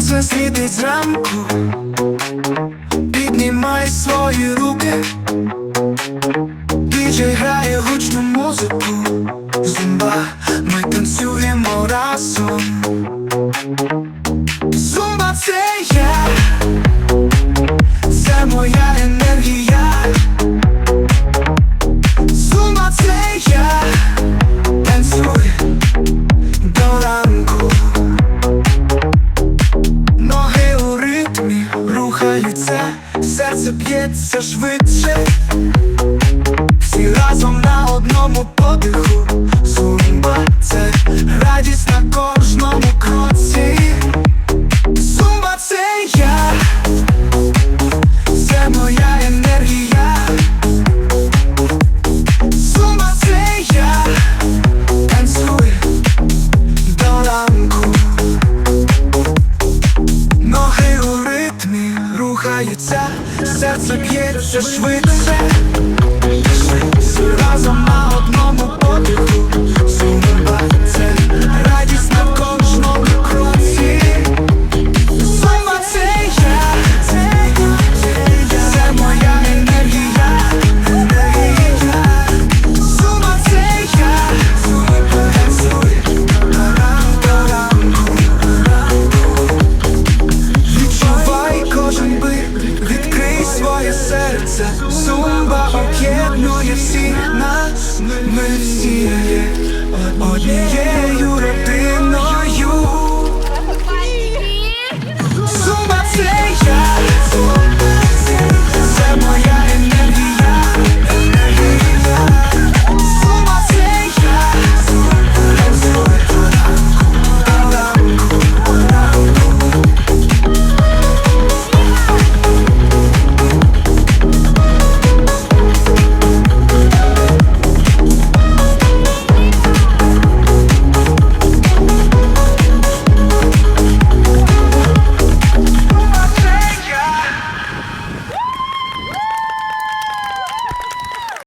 Сонце світить зранку, піднімай свої руки, Діджей грає гучну музику, зумба, ми танцюємо разом. Зумба це я, це моя енергія. Рухаються, серце б'ється швидше. Всі разом на одному подиху. зупиняється, серце б'ється швидше.